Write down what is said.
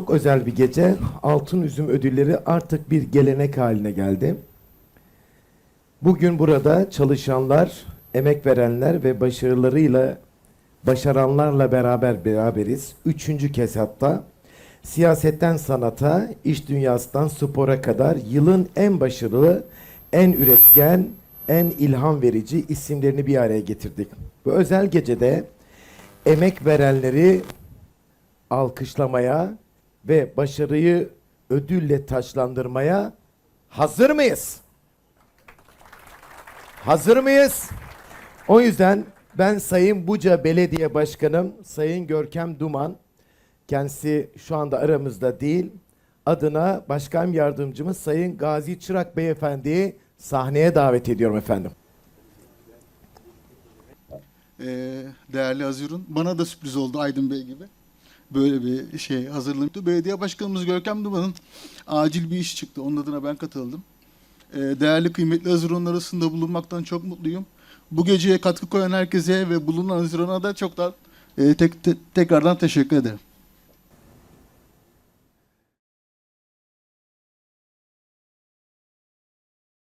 Çok özel bir gece. Altın Üzüm ödülleri artık bir gelenek haline geldi. Bugün burada çalışanlar, emek verenler ve başarılarıyla başaranlarla beraber beraberiz. Üçüncü kez hatta. Siyasetten sanata, iş dünyasından spora kadar yılın en başarılı, en üretken, en ilham verici isimlerini bir araya getirdik. Bu özel gecede emek verenleri alkışlamaya ve başarıyı ödülle taçlandırmaya hazır mıyız? Hazır mıyız? O yüzden ben Sayın Buca Belediye Başkanım Sayın Görkem Duman kendisi şu anda aramızda değil adına Başkan Yardımcımız Sayın Gazi Çırak Beyefendi'yi sahneye davet ediyorum efendim. Ee, değerli Hazirun. Bana da sürpriz oldu Aydın Bey gibi. Böyle bir şey hazırlanıp belediye başkanımız Görkem Duman'ın acil bir iş çıktı. Onun adına ben katıldım. Ee, değerli kıymetli Hazirun'un arasında bulunmaktan çok mutluyum. Bu geceye katkı koyan herkese ve bulunan Hazirun'a da çok da e, tek, te- tekrardan teşekkür ederim.